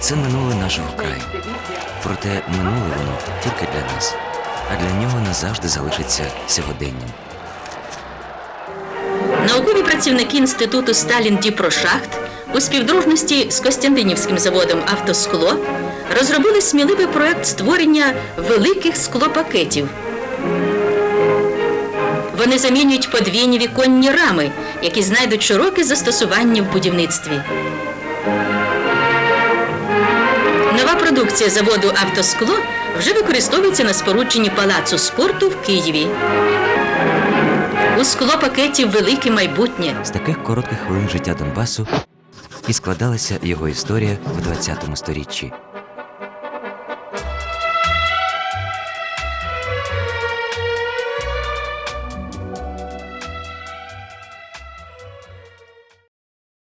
Це минуле нашого краю. Проте минуле воно тільки для нас, а для нього назавжди залишиться сьогоденням. Наукові працівники інституту Сталін Діпрошахт у співдружності з Костянтинівським заводом Автоскло розробили сміливий проект створення великих склопакетів. Вони замінюють подвійні віконні рами, які знайдуть широке застосування в будівництві. Нова продукція заводу Автоскло вже використовується на спорудженні палацу спорту в Києві. У склопакеті велике майбутнє. З таких коротких хвилин життя Донбасу і складалася його історія в 20 сторіччі.